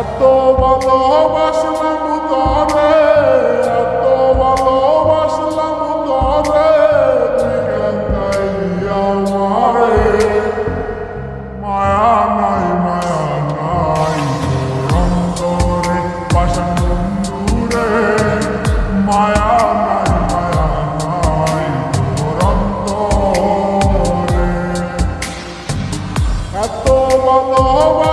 এত ভালোবাসলাম তরে এত ভালোবাসলাম তরে আমারে। মায়া নাই মায়া নাই অন্তরে পাশন দূরে মায়া নাই মায়া নাই অন্তরে এত ভালোবাস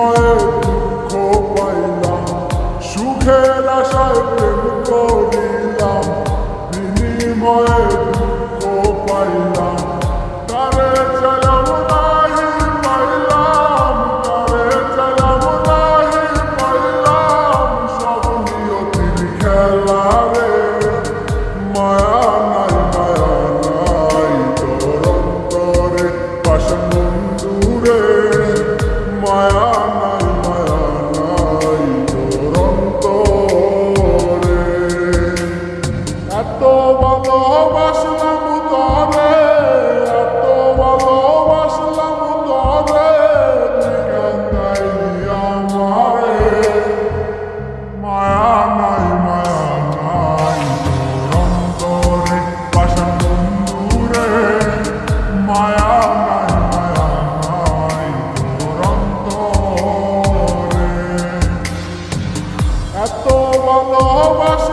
হৃদয়ে দুঃখ পাইলাম, সুখের আশায় প্রেম করিলাম। বিনিময়ে দুঃখ পাইলাম, তারে চালাম নাহি পাইলাম, তারে চালাম নাহি পাইলাম। সব নিয়তির খেলা রে মায়া তরে এত ভালোবাসলাম তরে, এত ভালোবাসলাম তরে তাই আমারে। মায়া নাই মায়া নাই অন্তরে পাশা বন্ধুরে। মায়া much